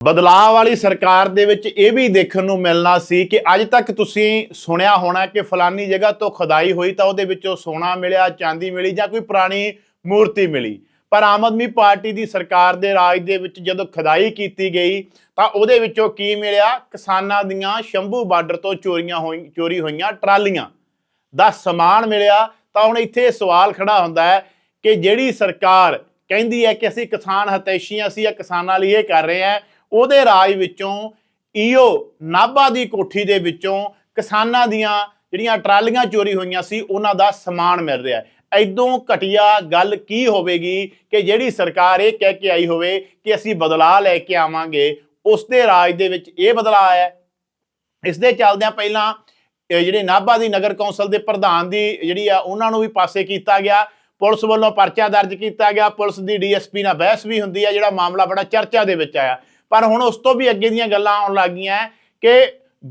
ਬਦਲਾਅ ਵਾਲੀ ਸਰਕਾਰ ਦੇ ਵਿੱਚ ਇਹ ਵੀ ਦੇਖਣ ਨੂੰ ਮਿਲਣਾ ਸੀ ਕਿ ਅੱਜ ਤੱਕ ਤੁਸੀਂ ਸੁਣਿਆ ਹੋਣਾ ਕਿ ਫਲਾਨੀ ਜਗ੍ਹਾ ਤੋਂ ਖਦਾਈ ਹੋਈ ਤਾਂ ਉਹਦੇ ਵਿੱਚੋਂ ਸੋਨਾ ਮਿਲਿਆ, ਚਾਂਦੀ ਮਿਲੀ ਜਾਂ ਕੋਈ ਪੁਰਾਣੀ ਮੂਰਤੀ ਮਿਲੀ। ਪਰ ਆਮ ਆਦਮੀ ਪਾਰਟੀ ਦੀ ਸਰਕਾਰ ਦੇ ਰਾਜ ਦੇ ਵਿੱਚ ਜਦੋਂ ਖਦਾਈ ਕੀਤੀ ਗਈ ਤਾਂ ਉਹਦੇ ਵਿੱਚੋਂ ਕੀ ਮਿਲਿਆ? ਕਿਸਾਨਾਂ ਦੀਆਂ ਸ਼ੰਭੂ ਬਾਰਡਰ ਤੋਂ ਚੋਰੀਆਂ ਹੋਈ, ਚੋਰੀ ਹੋਈਆਂ ਟਰਾਲੀਆਂ। ਦਾ ਸਮਾਨ ਮਿਲਿਆ ਤਾਂ ਹੁਣ ਇੱਥੇ ਇਹ ਸਵਾਲ ਖੜਾ ਹੁੰਦਾ ਹੈ ਕਿ ਜਿਹੜੀ ਸਰਕਾਰ ਕਹਿੰਦੀ ਹੈ ਕਿ ਅਸੀਂ ਕਿਸਾਨ ਹਤੈਸ਼ੀਆਂ ਸੀ ਜਾਂ ਕਿਸਾਨਾਂ ਲਈ ਇਹ ਕਰ ਰਹੇ ਹਾਂ ਉਹਦੇ ਰਾਜ ਵਿੱਚੋਂ ਈਓ ਨਾਭਾ ਦੀ ਕੋਠੀ ਦੇ ਵਿੱਚੋਂ ਕਿਸਾਨਾਂ ਦੀਆਂ ਜਿਹੜੀਆਂ ਟਰਾਲੀਆਂ ਚੋਰੀ ਹੋਈਆਂ ਸੀ, ਉਹਨਾਂ ਦਾ ਸਮਾਨ ਮਿਲ ਰਿਹਾ ਹੈ। ਐਦੋਂ ਘਟੀਆ ਗੱਲ ਕੀ ਹੋਵੇਗੀ ਕਿ ਜਿਹੜੀ ਸਰਕਾਰ ਇਹ ਕਹਿ ਕੇ ਆਈ ਹੋਵੇ ਕਿ ਅਸੀਂ ਬਦਲਾਅ ਲੈ ਕੇ ਆਵਾਂਗੇ, ਉਸ ਦੇ ਰਾਜ ਦੇ ਵਿੱਚ ਇਹ ਬਦਲਾਅ ਆਇਆ ਹੈ। ਇਸ ਦੇ ਚੱਲਦਿਆਂ ਪਹਿਲਾਂ ਜਿਹੜੇ ਨਾਭਾ ਦੀ ਨਗਰ ਕੌਂਸਲ ਦੇ ਪ੍ਰਧਾਨ ਦੀ ਜਿਹੜੀ ਆ, ਉਹਨਾਂ ਨੂੰ ਵੀ ਪਾਸੇ ਕੀਤਾ ਗਿਆ। ਪੁਲਿਸ ਵੱਲੋਂ ਪਰਚਾ ਦਰਜ ਕੀਤਾ ਗਿਆ। ਪੁਲਿਸ ਦੀ ਡੀਐਸਪੀ ਨਾਲ ਬਹਿਸ ਵੀ ਹੁੰਦੀ ਹੈ ਜਿਹੜਾ ਮਾਮਲਾ ਬੜਾ ਚਰਚਾ ਦੇ ਵਿੱਚ ਆਇਆ। ਪਰ ਹੁਣ ਉਸ ਤੋਂ ਵੀ ਅੱਗੇ ਦੀਆਂ ਗੱਲਾਂ ਆਉਣ ਲੱਗੀਆਂ ਕਿ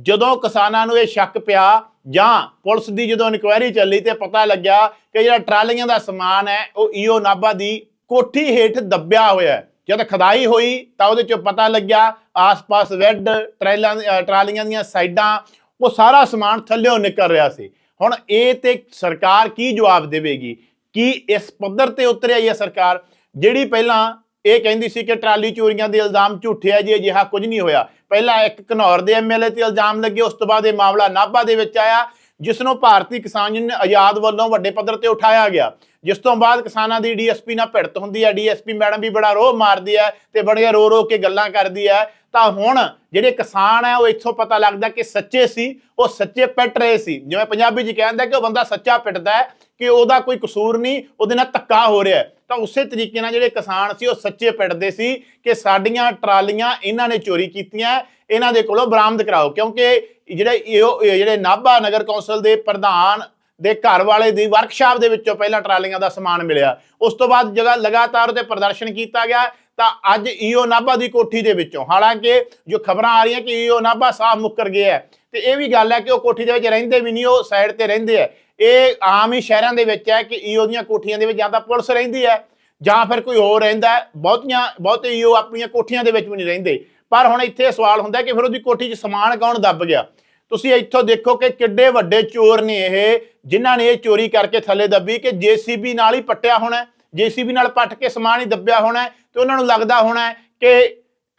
ਜਦੋਂ ਕਿਸਾਨਾਂ ਨੂੰ ਇਹ ਸ਼ੱਕ ਪਿਆ, ਜਾਂ ਪੁਲਿਸ ਦੀ ਜਦੋਂ ਇਨਕੁਆਇਰੀ ਚੱਲੀ ਤੇ ਪਤਾ ਲੱਗਿਆ ਕਿ ਜਿਹੜਾ ਟਰਾਲੀਆਂ ਦਾ ਸਮਾਨ ਹੈ, ਉਹ ਈਓ ਨਾਭਾ ਦੀ ਕੋਠੀ ਹੇਠ ਦੱਬਿਆ ਹੋਇਆ ਹੈ। ਜਦ ਖਦਾਈ ਹੋਈ ਤਾਂ ਉਹਦੇ ਚੋਂ ਪਤਾ ਲੱਗਿਆ, ਆਸ-ਪਾਸ ਵੈੱਡ ਟਰੈਲਾਂ ਟਰਾਲੀਆਂ ਦੀਆਂ ਸਾਈਡਾਂ, ਉਹ ਸਾਰਾ ਸਮਾਨ ਥੱਲਿਓਂ ਨਿਕਲ ਰਿਹਾ ਸੀ। ਹੁਣ ਇਹ ਤੇ ਸਰਕਾਰ ਕੀ ਜਵਾਬ ਦੇਵੇਗੀ? ਕੀ ਇਸ ਪੱਧਰ ਤੇ ਉਤਰਿਆ ਹੀ ਹੈ ਸਰਕਾਰ? ਜਿਹੜੀ ਪਹਿਲਾਂ ਇਹ ਕਹਿੰਦੀ ਸੀ ਕਿ ਟਰਾਲੀ ਚੋਰੀਆਂ ਦੇ ਇਲਜ਼ਾਮ ਝੂਠੇ ਆ ਜੀ, ਅਜਿਹਾ ਕੁਝ ਨਹੀਂ ਹੋਇਆ। ਪਹਿਲਾਂ ਇੱਕ ਘਨੌਰ ਦੇ ਐਮਐਲਏ ਤੇ ਇਲਜ਼ਾਮ ਲੱਗੇ, ਉਸ ਤੋਂ ਬਾਅਦ ਇਹ ਮਾਮਲਾ ਨਾਭਾ ਦੇ ਵਿੱਚ ਆਇਆ, ਜਿਸ ਨੂੰ ਭਾਰਤੀ ਕਿਸਾਨ ਯੂਨੀਅਨ ਆਜ਼ਾਦ ਵੱਲੋਂ ਵੱਡੇ ਪੱਧਰ ਤੇ ਉਠਾਇਆ ਗਿਆ। ਜਿਸ ਤੋਂ ਬਾਅਦ ਕਿਸਾਨਾਂ ਦੀ ਡੀਐਸਪੀ ਨਾਲ ਭਿੜਤ ਹੁੰਦੀ ਹੈ ਡੀਐਸਪੀ ਮੈਡਮ ਵੀ ਬੜਾ ਰੋਹ ਮਾਰਦੀ ਹੈ ਤੇ ਬੜੀਆਂ ਰੋ ਰੋ ਕੇ ਗੱਲਾਂ ਕਰਦੀ ਹੈ ਤਾਂ ਹੁਣ ਜਿਹੜੇ ਕਿਸਾਨ ਹੈ ਉਹ ਇੱਥੋਂ ਪਤਾ ਲੱਗਦਾ ਕਿ ਸੱਚੇ ਸੀ, ਉਹ ਸੱਚੇ ਪਿੱਟ ਰਹੇ ਸੀ। ਜਿਵੇਂ ਪੰਜਾਬੀ ਜੀ ਕਹਿੰਦਾ ਕਿ ਉਹ ਬੰਦਾ ਸੱਚਾ ਪਿੱਟਦਾ ਹੈ ਕਿ ਉਹਦਾ ਕੋਈ ਕਸੂਰ ਨਹੀਂ, ਉਹਦੇ ਨਾਲ ਧੱਕਾ ਹੋ ਰਿਹਾ ਤਾਂ ਉਸੇ ਤਰੀਕੇ ਨਾਲ ਜਿਹੜੇ ਕਿਸਾਨ ਸੀ, ਉਹ ਸੱਚੇ ਪਿੱਟਦੇ ਸੀ ਕਿ ਸਾਡੀਆਂ ਟਰਾਲੀਆਂ ਇਹਨਾਂ ਨੇ ਚੋਰੀ ਕੀਤੀਆਂ, ਇਹਨਾਂ ਦੇ ਕੋਲੋਂ ਬਰਾਮਦ ਕਰਾਓ। ਕਿਉਂਕਿ ਜਿਹੜੇ ਇਹ ਜਿਹੜੇ ਨਾਭਾ ਨਗਰ ਕੌਂਸਲ ਦੇ ਪ੍ਰਧਾਨ ਦੇ ਘਰ ਵਾਲੇ ਦੀ ਵਰਕਸ਼ਾਪ ਦੇ ਵਿੱਚੋਂ ਪਹਿਲਾਂ ਟਰਾਲੀਆਂ ਦਾ ਸਮਾਨ ਮਿਲਿਆ। ਉਸ ਤੋਂ ਬਾਅਦ ਜਗ੍ਹਾ ਲਗਾਤਾਰ ਉਹਤੇ ਪ੍ਰਦਰਸ਼ਨ ਕੀਤਾ ਗਿਆ, ਤਾਂ ਅੱਜ ਈਓ ਨਾਭਾ ਦੀ ਕੋਠੀ ਦੇ ਵਿੱਚੋਂ। ਹਾਲਾਂਕਿ ਜੋ ਖਬਰਾਂ ਆ ਰਹੀਆਂ ਕਿ ਈਓ ਨਾਭਾ ਸਾਫ਼ ਮੁੱਕਰ ਗਿਆ ਹੈ, ਤੇ ਇਹ ਵੀ ਗੱਲ ਹੈ ਕਿ ਉਹ ਕੋਠੀ ਦੇ ਵਿੱਚ ਰਹਿੰਦੇ ਵੀ ਨਹੀਂ, ਉਹ ਸਾਈਡ ਤੇ ਰਹਿੰਦੇ ਆ ਇਹ ਆਮ ਹੀ ਸ਼ਹਿਰਾਂ ਦੇ ਵਿੱਚ ਹੈ ਕਿ ਈਓ ਦੀਆਂ ਕੋਠੀਆਂ ਦੇ ਵਿੱਚ ਜਾਂ ਤਾਂ ਪੁਲਿਸ ਰਹਿੰਦੀ ਹੈ ਜਾਂ ਫਿਰ ਕੋਈ ਹੋਰ ਰਹਿੰਦਾ ਬਹੁਤੀਆਂ, ਬਹੁਤੇ ਈਓ ਆਪਣੀਆਂ ਕੋਠੀਆਂ ਦੇ ਵਿੱਚ ਵੀ ਨਹੀਂ ਰਹਿੰਦੇ। ਪਰ ਹੁਣ ਇੱਥੇ ਸਵਾਲ ਹੁੰਦਾ ਕਿ ਫਿਰ ਉਹਦੀ ਕੋਠੀ 'ਚ ਸਮਾਨ ਕੌਣ ਦੱਬ ਗਿਆ? ਤੁਸੀਂ ਇੱਥੋਂ ਦੇਖੋ ਕਿ ਕਿੱਡੇ ਵੱਡੇ ਚੋਰ ਨੇ ਇਹ, ਜਿਨ੍ਹਾਂ ਨੇ ਇਹ ਚੋਰੀ ਕਰਕੇ ਥੱਲੇ ਦੱਬੀ ਕਿ ਜੀਸੀਬੀ ਨਾਲ ਹੀ ਪੱਟਿਆ ਹੋਣਾ ਜੀਸੀਬੀ ਨਾਲ ਪੱਟ ਕੇ ਸਮਾਨ ਹੀ ਦੱਬਿਆ ਹੋਣਾ ਹੈ ਤੇ ਉਹਨਾਂ ਨੂੰ ਲੱਗਦਾ ਹੋਣਾ ਕਿ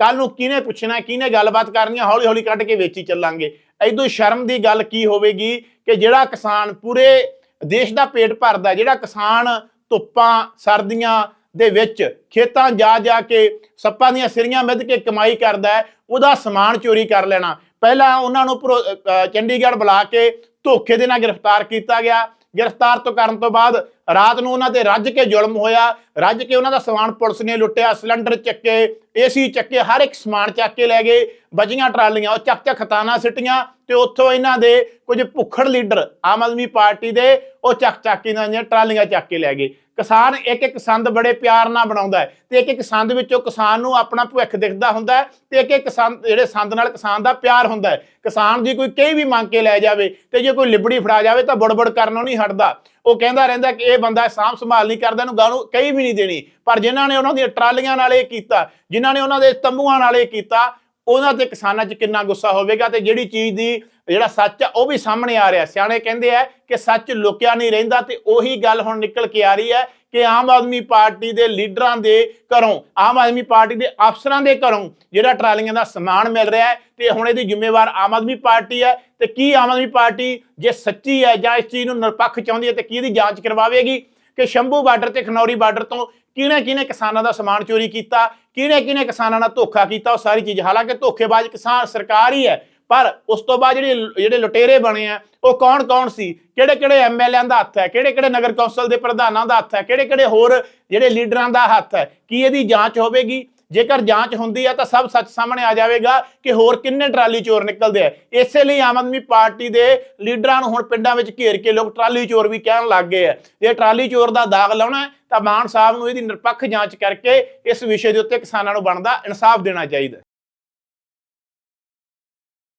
ਕੱਲ ਨੂੰ ਕਿਹਨੇ ਪੁੱਛਣਾ ਕਿਹਨੇ ਗੱਲਬਾਤ ਕਰਨੀ ਹੈ ਹੌਲੀ ਹੌਲੀ ਕੱਢ ਕੇ ਵੇਚੀ ਚੱਲਾਂਗੇ। ਐਦੋਂ ਸ਼ਰਮ ਦੀ ਗੱਲ ਕੀ ਹੋਵੇਗੀ ਕਿ ਜਿਹੜਾ ਕਿਸਾਨ ਪੂਰੇ ਦੇਸ਼ ਦਾ ਪੇਟ ਭਰਦਾ, ਜਿਹੜਾ ਕਿਸਾਨ ਧੁੱਪਾਂ, ਸਰਦੀਆਂ ਦੇ ਵਿੱਚ ਖੇਤਾਂ ਜਾ ਜਾ ਕੇ ਸੱਪਾਂ ਦੀਆਂ ਸਿਰੀਆਂ ਮਿੱਧ ਕੇ ਕਮਾਈ ਕਰਦਾ ਹੈ, ਉਹਦਾ ਸਮਾਨ ਚੋਰੀ ਕਰ ਲੈਣਾ। ਪਹਿਲਾਂ ਉਹਨਾਂ ਨੂੰ ਭਰੋ- ਚੰਡੀਗੜ੍ਹ ਬੁਲਾ ਕੇ ਧੋਖੇ ਦੇ ਨਾਲ ਗ੍ਰਿਫਤਾਰ ਕੀਤਾ ਗਿਆ। ਗ੍ਰਿਫਤਾਰ ਤੋਂ ਕਰਨ ਤੋਂ ਬਾਅਦ ਰਾਤ ਨੂੰ ਉਹਨਾਂ ਤੇ ਰੱਜ ਕੇ ਜ਼ੁਲਮ ਹੋਇਆ, ਰੱਜ ਕੇ ਉਹਨਾਂ ਦਾ ਸਮਾਨ ਪੁਲਿਸ ਨੇ ਲੁੱਟਿਆ, ਸਿਲੰਡਰ ਚੱਕੇ, ਏਸੀ ਚੱਕੇ, ਹਰ ਇੱਕ ਸਮਾਨ ਚੱਕ ਕੇ ਲੈ ਗਏ ਬਜੀਆਂ ਟਰਾਲੀਆਂ, ਉਹ ਚੱਕ ਚੱਕ ਖਤਾਨਾ ਸਿੱਟੀਆਂ ਤੇ ਉੱਥੋਂ ਇਹਨਾਂ ਦੇ ਕੁਝ ਭੁੱਖੜ ਲੀਡਰ ਆਮ ਆਦਮੀ ਪਾਰਟੀ ਦੇ ਉਹ ਚੱਕ ਚੱਕ ਕੇ ਇਹਨਾਂ ਦੀਆਂ ਟਰਾਲੀਆਂ ਚੱਕ ਕੇ ਲੈ ਗਏ। ਕਿਸਾਨ ਇੱਕ ਇੱਕ ਸੰਦ ਬੜੇ ਪਿਆਰ ਨਾਲ ਬਣਾਉਂਦਾ ਹੈ ਤੇ ਇੱਕ ਇੱਕ ਸੰਦ ਵਿੱਚੋਂ ਕਿਸਾਨ ਨੂੰ ਆਪਣਾ ਭਵਿੱਖ ਦਿਖਦਾ ਹੁੰਦਾ ਹੈ ਤੇ ਇੱਕ ਇੱਕ ਸੰਦ, ਜਿਹੜੇ ਸੰਦ ਨਾਲ ਕਿਸਾਨ ਦਾ ਪਿਆਰ ਹੁੰਦਾ ਹੈ। ਕਿਸਾਨ ਦੀ ਕੋਈ ਕਈ ਵੀ ਮੰਗ ਕੇ ਲੈ ਜਾਵੇ ਤੇ ਜੇ ਕੋਈ ਲਿਬੜੀ ਫੜਾ ਜਾਵੇ ਤਾਂ ਬੜਬੜ ਕਰਨੋਂ ਨਹੀਂ ਹਟਦਾ। ਉਹ ਕਹਿੰਦਾ ਰਹਿੰਦਾ ਕਿ ਇਹ ਬੰਦਾ ਸਾਂਭ ਸੰਭਾਲ ਨਹੀਂ ਕਰਦਾ, ਇਹਨੂੰ ਗਾਣੂ ਕਈ ਵੀ ਨਹੀਂ ਦੇਣੀ। ਪਰ ਜਿਨ੍ਹਾਂ ਨੇ ਉਹਨਾਂ ਦੀਆਂ ਟਰਾਲੀਆਂ ਨਾਲ ਇਹ ਕੀਤਾ, ਜਿਨ੍ਹਾਂ ਨੇ ਉਹਨਾਂ ਦੇ ਤੰਬੂਆਂ ਨਾਲ ਇਹ ਕੀਤਾ ਉਹਨਾਂ ਤੇ ਕਿਸਾਨਾਂ 'ਚ ਕਿੰਨਾ ਗੁੱਸਾ ਹੋਵੇਗਾ ਤੇ ਜਿਹੜੀ ਚੀਜ਼ ਦੀ ਜਿਹੜਾ ਸੱਚ ਆ ਉਹ ਵੀ ਸਾਹਮਣੇ ਆ ਰਿਹਾ। ਸਿਆਣੇ ਕਹਿੰਦੇ ਆ ਕਿ ਸੱਚ ਲੁਕਿਆ ਨਹੀਂ ਰਹਿੰਦਾ ਤੇ ਉਹੀ ਗੱਲ ਹੁਣ ਨਿਕਲ ਕੇ ਆ ਰਹੀ ਹੈ ਕਿ ਆਮ ਆਦਮੀ ਪਾਰਟੀ ਦੇ ਲੀਡਰਾਂ ਦੇ ਘਰੋਂ, ਆਮ ਆਦਮੀ ਪਾਰਟੀ ਦੇ ਅਫਸਰਾਂ ਦੇ ਘਰੋਂ ਜਿਹੜਾ ਟਰਾਲੀਆਂ ਦਾ ਸਮਾਨ ਮਿਲ ਰਿਹਾ ਹੈ ਤੇ ਹੁਣ ਇਹਦੀ ਜ਼ਿੰਮੇਵਾਰ ਆਮ ਆਦਮੀ ਪਾਰਟੀ ਹੈ ਤੇ ਕੀ ਆਮ ਆਦਮੀ ਪਾਰਟੀ ਜੇ ਸੱਚੀ ਹੈ ਜਾਂ ਇਸ ਚੀਜ਼ ਨੂੰ ਨਿਰਪੱਖ ਚਾਹੁੰਦੀ ਹੈ ਤੇ ਕੀ ਇਹਦੀ ਜਾਂਚ ਕਰਵਾਵੇਗੀ? ਕਿ ਸ਼ੰਭੂ ਬਾਰਡਰ ਤੇ ਖਨੌਰੀ ਬਾਰਡਰ ਤੋਂ ਕਿਹਨੇ ਕਿਹਨੇ ਕਿਸਾਨਾਂ ਦਾ ਸਮਾਨ ਚੋਰੀ ਕੀਤਾ, ਕਿਹਨੇ ਕਿਹਨੇ ਕਿਸਾਨਾਂ ਨਾਲ ਧੋਖਾ ਕੀਤਾ, ਉਹ ਸਾਰੀ ਚੀਜ਼। ਹਾਲਾਂਕਿ ਧੋਖੇਬਾਜ਼ ਕਿਸਾਨ ਸਰਕਾਰ ਹੀ ਹੈ, ਪਰ ਉਸ ਤੋਂ ਬਾਅਦ ਜਿਹੜੇ ਜਿਹੜੇ ਲੁਟੇਰੇ ਬਣੇ ਆ, ਉਹ ਕੌਣ ਕੌਣ ਸੀ ਕਿਹੜੇ ਕਿਹੜੇ ਐਮਐਲਏਆਂ ਦਾ ਹੱਥ ਹੈ? ਕਿਹੜੇ ਕਿਹੜੇ ਨਗਰ ਕੌਂਸਲ ਦੇ ਪ੍ਰਧਾਨਾਂ ਦਾ ਹੱਥ ਹੈ? ਕਿਹੜੇ ਕਿਹੜੇ ਹੋਰ ਜਿਹੜੇ ਲੀਡਰਾਂ ਦਾ ਹੱਥ ਹੈ? ਕੀ ਇਹਦੀ ਜਾਂਚ ਹੋਵੇਗੀ? ਜੇਕਰ ਜਾਂਚ ਹੁੰਦੀ ਹੈ ਤਾਂ ਸਭ ਸੱਚ ਸਾਹਮਣੇ ਆ ਜਾਵੇਗਾ ਕਿ ਹੋਰ ਕਿੰਨੇ ਟਰਾਲੀ ਚੋਰ ਨਿਕਲਦੇ ਆ। ਇਸੇ ਲਈ ਆਮ ਆਦਮੀ ਪਾਰਟੀ ਦੇ ਲੀਡਰਾਂ ਨੂੰ ਹੁਣ ਪਿੰਡਾਂ ਵਿੱਚ ਘੇਰ ਕੇ ਲੋਕ ਟਰਾਲੀ ਚੋਰ ਵੀ ਕਹਿਣ ਲੱਗ ਗਏ ਆ। ਜੇ ਟਰਾਲੀ ਚੋਰ ਦਾ ਦਾਗ ਲਾਉਣਾ ਤਾਂ ਮਾਨ ਸਾਹਿਬ ਨੂੰ ਇਹਦੀ ਨਿਰਪੱਖ ਜਾਂਚ ਕਰਕੇ ਇਸ ਵਿਸ਼ੇ ਦੇ ਉੱਤੇ ਕਿਸਾਨਾਂ ਨੂੰ ਬਣਦਾ ਇਨਸਾਫ ਦੇਣਾ ਚਾਹੀਦਾ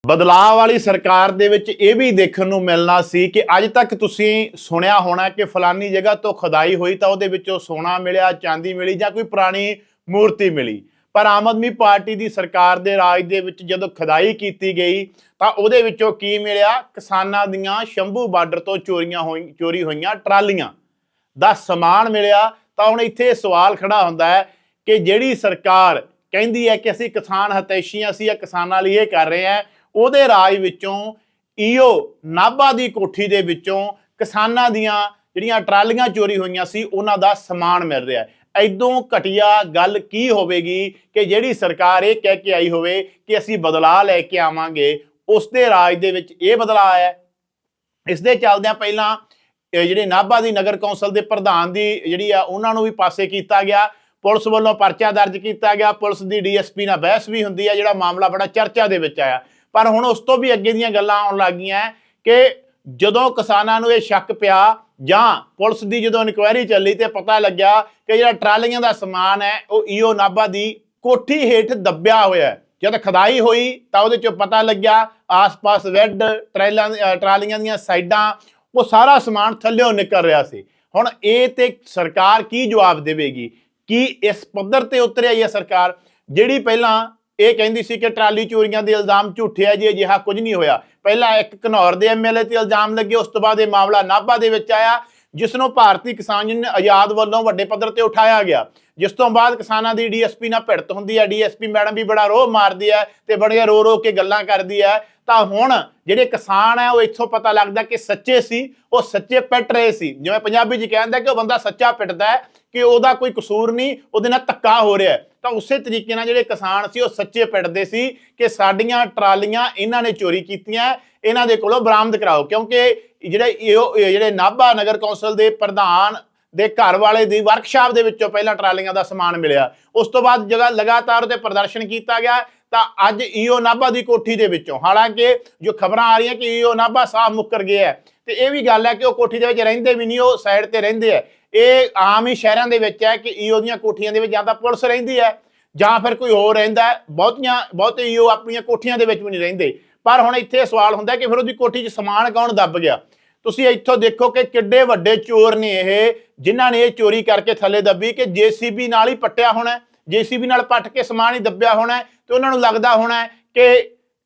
ਬਦਲਾਅ ਵਾਲੀ ਸਰਕਾਰ ਦੇ ਵਿੱਚ ਇਹ ਵੀ ਦੇਖਣ ਨੂੰ ਮਿਲਣਾ ਸੀ ਕਿ ਅੱਜ ਤੱਕ ਤੁਸੀਂ ਸੁਣਿਆ ਹੋਣਾ ਕਿ ਫਲਾਨੀ ਜਗ੍ਹਾ ਤੋਂ ਖੁਦਾਈ ਹੋਈ ਤਾਂ ਉਹਦੇ ਵਿੱਚੋਂ ਸੋਨਾ ਮਿਲਿਆ, ਚਾਂਦੀ ਮਿਲੀ ਜਾਂ ਕੋਈ ਪੁਰਾਣੀ ਮੂਰਤੀ ਮਿਲੀ। ਪਰ ਆਮ ਆਦਮੀ ਪਾਰਟੀ ਦੀ ਸਰਕਾਰ ਦੇ ਰਾਜ ਦੇ ਵਿੱਚ ਜਦੋਂ ਖਦਾਈ ਕੀਤੀ ਗਈ, ਤਾਂ ਉਹਦੇ ਵਿੱਚੋਂ ਕੀ ਮਿਲਿਆ? ਕਿਸਾਨਾਂ ਦੀਆਂ ਸ਼ੰਭੂ ਬਾਰਡਰ ਤੋਂ ਚੋਰੀਆਂ ਹੋਈ, ਚੋਰੀ ਹੋਈਆਂ ਟਰਾਲੀਆਂ। ਦਾ ਸਮਾਨ ਮਿਲਿਆ, ਤਾਂ ਹੁਣ ਇੱਥੇ ਇਹ ਸਵਾਲ ਖੜਾ ਹੁੰਦਾ ਹੈ ਕਿ ਜਿਹੜੀ ਸਰਕਾਰ ਕਹਿੰਦੀ ਹੈ ਕਿ ਅਸੀਂ ਕਿਸਾਨ ਹਤੈਸ਼ੀਆਂ ਸੀ ਜਾਂ ਕਿਸਾਨਾਂ ਲਈ ਇਹ ਕਰ ਰਹੇ ਹਾਂ, ਉਹਦੇ ਰਾਜ ਵਿੱਚੋਂ ਈਓ ਨਾਭਾ ਦੀ ਕੋਠੀ ਦੇ ਵਿੱਚੋਂ ਕਿਸਾਨਾਂ ਦੀਆਂ ਜਿਹੜੀਆਂ ਟਰਾਲੀਆਂ ਚੋਰੀ ਹੋਈਆਂ ਸੀ, ਉਹਨਾਂ ਦਾ ਸਮਾਨ ਮਿਲ ਰਿਹਾ ਹੈ। ਐਦੋਂ ਘਟੀਆ ਗੱਲ ਕੀ ਹੋਵੇਗੀ ਕਿ ਜਿਹੜੀ ਸਰਕਾਰ ਇਹ ਕਹਿ ਕੇ ਆਈ ਹੋਵੇ ਕਿ ਅਸੀਂ ਬਦਲਾਅ ਲੈ ਕੇ ਆਵਾਂਗੇ ਉਸ ਦੇ ਰਾਜ ਦੇ ਵਿੱਚ ਇਹ ਬਦਲਾਅ ਆਇਆ ਹੈ। ਇਸ ਦੇ ਚੱਲਦਿਆਂ ਪਹਿਲਾਂ, ਇਹ ਜਿਹੜੇ ਨਾਭਾ ਦੀ ਨਗਰ ਕੌਂਸਲ ਦੇ ਪ੍ਰਧਾਨ ਦੀ ਜਿਹੜੀ ਆ, ਉਹਨਾਂ ਨੂੰ ਵੀ ਪਾਸੇ ਕੀਤਾ ਗਿਆ। ਪੁਲਿਸ ਵੱਲੋਂ ਪਰਚਾ ਦਰਜ ਕੀਤਾ ਗਿਆ। ਪੁਲਿਸ ਦੀ ਡੀਐਸਪੀ ਨਾਲ ਬਹਿਸ ਵੀ ਹੁੰਦੀ ਹੈ ਜਿਹੜਾ ਮਾਮਲਾ ਬੜਾ ਚਰਚਾ ਦੇ ਵਿੱਚ ਆਇਆ। ਪਰ ਹੁਣ ਉਸ ਤੋਂ ਵੀ ਅੱਗੇ ਦੀਆਂ ਗੱਲਾਂ ਆਉਣ ਲੱਗੀਆਂ ਕਿ ਜਦੋਂ ਕਿਸਾਨਾਂ ਨੂੰ ਇਹ ਸ਼ੱਕ ਪਿਆ ਜਾਂ ਪੁਲਿਸ ਦੀ ਜਦੋਂ ਇਨਕੁਆਇਰੀ ਚੱਲੀ ਤੇ ਪਤਾ ਲੱਗਿਆ ਕਿ ਜਿਹੜਾ ਟਰਾਲੀਆਂ ਦਾ ਸਮਾਨ ਹੈ, ਉਹ ਈਓ ਨਾਭਾ ਦੀ ਕੋਠੀ ਹੇਠ ਦੱਬਿਆ ਹੋਇਆ ਹੈ। ਜਦ ਖਦਾਈ ਹੋਈ ਤਾਂ ਉਹਦੇ ਚੋਂ ਪਤਾ ਲੱਗਿਆ ਆਸ-ਪਾਸ ਰੈੱਡ ਟਰੈਲਾਂ ਟਰਾਲੀਆਂ ਦੀਆਂ ਸਾਈਡਾਂ, ਉਹ ਸਾਰਾ ਸਮਾਨ ਥੱਲਿਓਂ ਨਿਕਲ ਰਿਹਾ ਸੀ। ਹੁਣ ਇਹ ਤੇ ਸਰਕਾਰ ਕੀ ਜਵਾਬ ਦੇਵੇਗੀ? ਕੀ ਇਸ ਪੱਧਰ ਤੇ ਉਤਰਿਆ ਹੈ ਸਰਕਾਰ? ਜਿਹੜੀ ਪਹਿਲਾਂ ਇਹ ਕਹਿੰਦੀ ਸੀ ਕਿ ਟਰਾਲੀ ਚੋਰੀਆਂ ਦੇ ਇਲਜ਼ਾਮ ਝੂਠੇ ਆ ਜੀ, ਅਜਿਹਾ ਕੁਝ ਨਹੀਂ ਹੋਇਆ। ਪਹਿਲਾਂ ਇੱਕ ਘਨੌਰ ਦੇ ਐਮਐਲਏ ਤੇ ਇਲਜ਼ਾਮ ਲੱਗੇ, ਉਸ ਤੋਂ ਬਾਅਦ ਇਹ ਮਾਮਲਾ ਨਾਭਾ ਦੇ ਵਿੱਚ ਆਇਆ ਜਿਸ ਨੂੰ ਭਾਰਤੀ ਕਿਸਾਨ ਯੂਨੀਅਨ ਆਜ਼ਾਦ ਵੱਲੋਂ ਵੱਡੇ ਪੱਧਰ ਤੇ ਉਠਾਇਆ ਗਿਆ। ਜਿਸ ਤੋਂ ਬਾਅਦ ਕਿਸਾਨਾਂ ਦੀ ਡੀਐਸਪੀ ਨਾਲ ਭਿੜਤ ਹੁੰਦੀ ਹੈ ਡੀਐਸਪੀ ਮੈਡਮ ਵੀ ਬੜਾ ਰੋਹ ਮਾਰਦੀ ਹੈ ਤੇ ਬੜੀਆਂ ਰੋ ਰੋ ਕੇ ਗੱਲਾਂ ਕਰਦੀ ਹੈ ਤਾਂ ਹੁਣ ਜਿਹੜੇ ਕਿਸਾਨ ਹੈ ਉਹ ਇੱਥੋਂ ਪਤਾ ਲੱਗਦਾ ਕਿ ਸੱਚੇ ਸੀ, ਉਹ ਸੱਚੇ ਪਿੱਟ ਰਹੇ ਸੀ। ਜਿਵੇਂ ਪੰਜਾਬੀ ਚ ਕਹਿੰਦਾ ਕਿ ਉਹ ਬੰਦਾ ਸੱਚਾ ਪਿੱਟਦਾ ਹੈ ਕਿ ਉਹਦਾ ਕੋਈ ਕਸੂਰ ਨਹੀਂ, ਉਹਦੇ ਨਾਲ ਧੱਕਾ ਹੋ ਰਿਹਾ ਤਾਂ ਉਸੇ ਤਰੀਕੇ ਨਾਲ ਜਿਹੜੇ ਕਿਸਾਨ ਸੀ, ਉਹ ਸੱਚੇ ਪਿੱਟਦੇ ਸੀ ਕਿ ਸਾਡੀਆਂ ਟਰਾਲੀਆਂ ਇਹਨਾਂ ਨੇ ਚੋਰੀ ਕੀਤੀਆਂ, ਇਹਨਾਂ ਦੇ ਕੋਲੋਂ ਬਰਾਮਦ ਕਰਾਓ। ਕਿਉਂਕਿ ਜਿਹੜੇ ਇਹ ਜਿਹੜੇ ਨਾਭਾ ਨਗਰ ਕੌਂਸਲ ਦੇ ਪ੍ਰਧਾਨ ਦੇ ਘਰ ਵਾਲੇ ਦੀ ਵਰਕਸ਼ਾਪ ਦੇ ਵਿੱਚੋਂ ਪਹਿਲਾਂ ਟਰਾਲੀਆਂ ਦਾ ਸਮਾਨ ਮਿਲਿਆ। ਉਸ ਤੋਂ ਬਾਅਦ ਜਗ੍ਹਾ ਲਗਾਤਾਰ ਉਹਤੇ ਪ੍ਰਦਰਸ਼ਨ ਕੀਤਾ ਗਿਆ। ਤਾਂ ਅੱਜ ਈਓ ਨਾਭਾ ਦੀ ਕੋਠੀ ਦੇ ਵਿੱਚੋਂ, ਹਾਲਾਂਕਿ ਜੋ ਖਬਰਾਂ ਆ ਰਹੀਆਂ ਕਿ ਈਓ ਨਾਭਾ ਸਾਫ਼ ਮੁੱਕਰ ਗਿਆ ਹੈ, ਤੇ ਇਹ ਵੀ ਗੱਲ ਹੈ ਕਿ ਉਹ ਕੋਠੀ ਦੇ ਵਿੱਚ ਰਹਿੰਦੇ ਵੀ ਨਹੀਂ, ਉਹ ਸਾਈਡ ਤੇ ਰਹਿੰਦੇ ਆ ਇਹ ਆਮ ਹੀ ਸ਼ਹਿਰਾਂ ਦੇ ਵਿੱਚ ਹੈ ਕਿ ਈਓ ਦੀਆਂ ਕੋਠੀਆਂ ਦੇ ਵਿੱਚ ਜਾਂ ਤਾਂ ਪੁਲਿਸ ਰਹਿੰਦੀ ਹੈ ਜਾਂ ਫਿਰ ਕੋਈ ਹੋਰ ਰਹਿੰਦਾ ਬਹੁਤੀਆਂ, ਬਹੁਤੇ ਈਓ ਆਪਣੀਆਂ ਕੋਠੀਆਂ ਦੇ ਵਿੱਚ ਵੀ ਨਹੀਂ ਰਹਿੰਦੇ। ਪਰ ਹੁਣ ਇੱਥੇ ਸਵਾਲ ਹੁੰਦਾ ਕਿ ਫਿਰ ਉਹਦੀ ਕੋਠੀ 'ਚ ਸਮਾਨ ਕੌਣ ਦੱਬ ਗਿਆ? ਤੁਸੀਂ ਇੱਥੋਂ ਦੇਖੋ ਕਿ ਕਿੱਡੇ ਵੱਡੇ ਚੋਰ ਨੇ ਇਹ, ਜਿਨ੍ਹਾਂ ਨੇ ਇਹ ਚੋਰੀ ਕਰਕੇ ਥੱਲੇ ਦੱਬੀ ਕਿ ਜੀਸੀਬੀ ਨਾਲ ਹੀ ਪੱਟਿਆ ਹੋਣਾ ਜੀਸੀਬੀ ਨਾਲ ਪੱਟ ਕੇ ਸਮਾਨ ਹੀ ਦੱਬਿਆ ਹੋਣਾ ਹੈ ਤੇ ਉਹਨਾਂ ਨੂੰ ਲੱਗਦਾ ਹੋਣਾ ਕਿ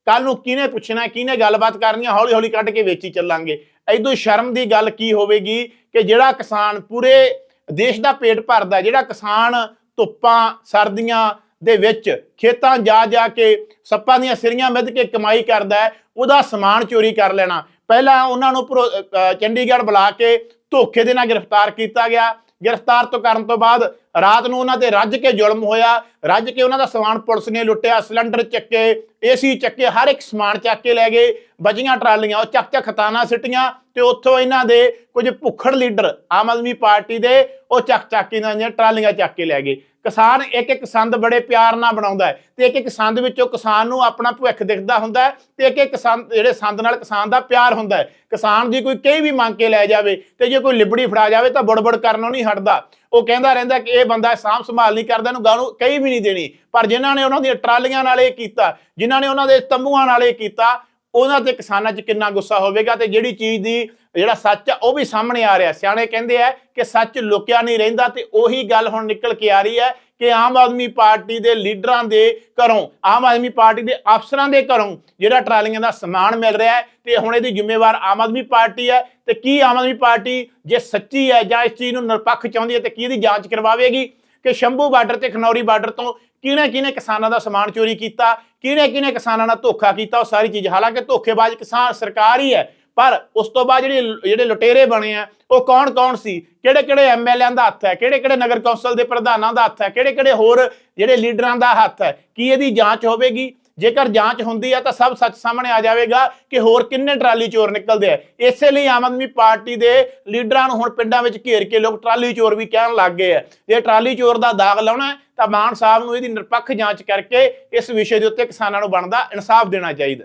ਕੱਲ ਨੂੰ ਕਿਹਨੇ ਪੁੱਛਣਾ ਕਿਹਨੇ ਗੱਲਬਾਤ ਕਰਨੀ ਹੈ ਹੌਲੀ ਹੌਲੀ ਕੱਢ ਕੇ ਵੇਚੀ ਚੱਲਾਂਗੇ। ਐਦੋਂ ਸ਼ਰਮ ਦੀ ਗੱਲ ਕੀ ਹੋਵੇਗੀ? ਕਿ ਜਿਹੜਾ ਕਿਸਾਨ ਪੂਰੇ ਦੇਸ਼ ਦਾ ਪੇਟ ਭਰਦਾ, ਜਿਹੜਾ ਕਿਸਾਨ ਧੁੱਪਾਂ, ਸਰਦੀਆਂ ਦੇ ਵਿੱਚ ਖੇਤਾਂ ਜਾ ਜਾ ਕੇ ਸੱਪਾਂ ਦੀਆਂ ਸਿਰੀਆਂ ਮਿੱਧ ਕੇ ਕਮਾਈ ਕਰਦਾ ਹੈ, ਉਹਦਾ ਸਮਾਨ ਚੋਰੀ ਕਰ ਲੈਣਾ। ਪਹਿਲਾਂ ਉਹਨਾਂ ਨੂੰ ਭਰੋ- ਚੰਡੀਗੜ੍ਹ ਬੁਲਾ ਕੇ ਧੋਖੇ ਦੇ ਨਾਲ ਗ੍ਰਿਫਤਾਰ ਕੀਤਾ ਗਿਆ। ਗ੍ਰਿਫਤਾਰ ਤੋਂ ਕਰਨ ਤੋਂ ਬਾਅਦ ਰਾਤ ਨੂੰ ਉਹਨਾਂ ਤੇ ਰੱਜ ਕੇ ਜ਼ੁਲਮ ਹੋਇਆ, ਰੱਜ ਕੇ ਉਹਨਾਂ ਦਾ ਸਮਾਨ ਪੁਲਿਸ ਨੇ ਲੁੱਟਿਆ, ਸਿਲੰਡਰ ਚੱਕੇ, ਏਸੀ ਚੱਕੇ, ਹਰ ਇੱਕ ਸਮਾਨ ਚੱਕ ਕੇ ਲੈ ਗਏ ਬਜੀਆਂ ਟਰਾਲੀਆਂ, ਉਹ ਚੱਕ ਚੱਕ ਖਤਾਨਾ ਸਿੱਟੀਆਂ ਤੇ ਉੱਥੋਂ ਇਹਨਾਂ ਦੇ ਕੁਝ ਭੁੱਖੜ ਲੀਡਰ ਆਮ ਆਦਮੀ ਪਾਰਟੀ ਦੇ ਉਹ ਚੱਕ ਚੱਕ ਕੇ ਇਹਨਾਂ ਦੀਆਂ ਟਰਾਲੀਆਂ ਚੱਕ ਕੇ ਲੈ ਗਏ। ਕਿਸਾਨ ਇੱਕ ਇੱਕ ਸੰਦ ਬੜੇ ਪਿਆਰ ਨਾਲ ਬਣਾਉਂਦਾ ਹੈ ਤੇ ਇੱਕ ਇੱਕ ਸੰਦ ਵਿੱਚੋਂ ਕਿਸਾਨ ਨੂੰ ਆਪਣਾ ਭਵਿੱਖ ਦਿਖਦਾ ਹੁੰਦਾ ਹੈ ਤੇ ਇੱਕ ਇੱਕ ਸੰਦ, ਜਿਹੜੇ ਸੰਦ ਨਾਲ ਕਿਸਾਨ ਦਾ ਪਿਆਰ ਹੁੰਦਾ ਹੈ। ਕਿਸਾਨ ਦੀ ਕੋਈ ਕਈ ਵੀ ਮੰਗ ਕੇ ਲੈ ਜਾਵੇ ਤੇ ਜੇ ਕੋਈ ਲਿਬੜੀ ਫੜਾ ਜਾਵੇ ਤਾਂ ਬੜਬੜ ਕਰਨੋਂ ਨਹੀਂ ਹਟਦਾ। ਉਹ ਕਹਿੰਦਾ ਰਹਿੰਦਾ ਕਿ ਇਹ ਬੰਦਾ ਸਾਂਭ ਸੰਭਾਲ ਨਹੀਂ ਕਰਦਾ, ਇਹਨੂੰ ਗਾਣੂ ਕਈ ਵੀ ਨਹੀਂ ਦੇਣੀ। ਪਰ ਜਿਨ੍ਹਾਂ ਨੇ ਉਹਨਾਂ ਦੀਆਂ ਟਰਾਲੀਆਂ ਨਾਲ ਇਹ ਕੀਤਾ, ਜਿਨ੍ਹਾਂ ਨੇ ਉਹਨਾਂ ਦੇ ਤੰਬੂਆਂ ਨਾਲ ਇਹ ਕੀਤਾ, ਉਹਨਾਂ ਤੇ ਕਿਸਾਨਾਂ 'ਚ ਕਿੰਨਾ ਗੁੱਸਾ ਹੋਵੇਗਾ ਤੇ ਜਿਹੜੀ ਚੀਜ਼ ਦੀ ਜਿਹੜਾ ਸੱਚ ਆ, ਉਹ ਵੀ ਸਾਹਮਣੇ ਆ ਰਿਹਾ। ਸਿਆਣੇ ਕਹਿੰਦੇ ਆ ਕਿ ਸੱਚ ਲੁਕਿਆ ਨਹੀਂ ਰਹਿੰਦਾ ਤੇ ਉਹੀ ਗੱਲ ਹੁਣ ਨਿਕਲ ਕੇ ਆ ਰਹੀ ਹੈ ਕਿ ਆਮ ਆਦਮੀ ਪਾਰਟੀ ਦੇ ਲੀਡਰਾਂ ਦੇ ਘਰੋਂ, ਆਮ ਆਦਮੀ ਪਾਰਟੀ ਦੇ ਅਫਸਰਾਂ ਦੇ ਘਰੋਂ ਜਿਹੜਾ ਟਰਾਲੀਆਂ ਦਾ ਸਮਾਨ ਮਿਲ ਰਿਹਾ ਹੈ ਤੇ ਹੁਣ ਇਹਦੀ ਜ਼ਿੰਮੇਵਾਰ ਆਮ ਆਦਮੀ ਪਾਰਟੀ ਹੈ ਤੇ ਕੀ ਆਮ ਆਦਮੀ ਪਾਰਟੀ ਜੇ ਸੱਚੀ ਹੈ ਜਾਂ ਇਸ ਚੀਜ਼ ਨੂੰ ਨਿਰਪੱਖ ਚਾਹੁੰਦੀ ਹੈ ਤੇ ਕੀ ਇਹਦੀ ਜਾਂਚ ਕਰਵਾਵੇਗੀ ਕਿ ਸ਼ੰਭੂ ਬਾਰਡਰ ਤੇ ਖਨੌਰੀ ਬਾਰਡਰ ਤੋਂ ਕਿਹਨੇ ਕਿਹਨੇ ਕਿਸਾਨਾਂ ਦਾ ਸਮਾਨ ਚੋਰੀ ਕੀਤਾ ਕਿਹਨੇ ਕਿਹਨੇ ਕਿਸਾਨਾਂ ਨਾਲ ਧੋਖਾ ਕੀਤਾ, ਉਹ ਸਾਰੀ ਚੀਜ਼। ਹਾਲਾਂਕਿ ਧੋਖੇਬਾਜ਼ ਕਿਸਾਨ ਸਰਕਾਰ ਹੀ ਹੈ ਪਰ ਉਸ ਤੋਂ ਬਾਅਦ ਜਿਹੜੇ ਜਿਹੜੇ ਲੁਟੇਰੇ ਬਣੇ ਆ, ਉਹ ਕੌਣ ਕੌਣ ਸੀ? ਕਿਹੜੇ ਕਿਹੜੇ ਐਮਐਲਏ ਦਾ ਹੱਥ ਹੈ? ਕਿਹੜੇ ਕਿਹੜੇ ਨਗਰ ਕੌਂਸਲ ਦੇ ਪ੍ਰਧਾਨਾਂ ਦਾ ਹੱਥ ਹੈ? ਕਿਹੜੇ ਕਿਹੜੇ ਹੋਰ ਜਿਹੜੇ ਲੀਡਰਾਂ ਦਾ ਹੱਥ ਹੈ? ਕੀ ਇਹਦੀ ਜਾਂਚ ਹੋਵੇਗੀ? ਜੇਕਰ ਜਾਂਚ ਹੁੰਦੀ ਹੈ ਤਾਂ ਸਭ ਸੱਚ ਸਾਹਮਣੇ ਆ ਜਾਵੇਗਾ ਕਿ ਹੋਰ ਕਿੰਨੇ ਟਰਾਲੀ ਚੋਰ ਨਿਕਲਦੇ ਆ। ਇਸੇ ਲਈ ਆਮ ਆਦਮੀ ਪਾਰਟੀ ਦੇ ਲੀਡਰਾਂ ਨੂੰ ਹੁਣ ਪਿੰਡਾਂ ਵਿੱਚ ਘੇਰ ਕੇ ਲੋਕ ਟਰਾਲੀ ਚੋਰ ਵੀ ਕਹਿਣ ਲੱਗ ਗਏ ਆ। ਜੇ ਟਰਾਲੀ ਚੋਰ ਦਾ ਦਾਗ ਲਾਉਣਾ ਤਾਂ ਮਾਨ ਸਾਹਿਬ ਨੂੰ ਇਹਦੀ ਨਿਰਪੱਖ ਜਾਂਚ ਕਰਕੇ ਇਸ ਵਿਸ਼ੇ ਦੇ ਉੱਤੇ ਕਿਸਾਨਾਂ ਨੂੰ ਬਣਦਾ ਇਨਸਾਫ ਦੇਣਾ ਚਾਹੀਦਾ।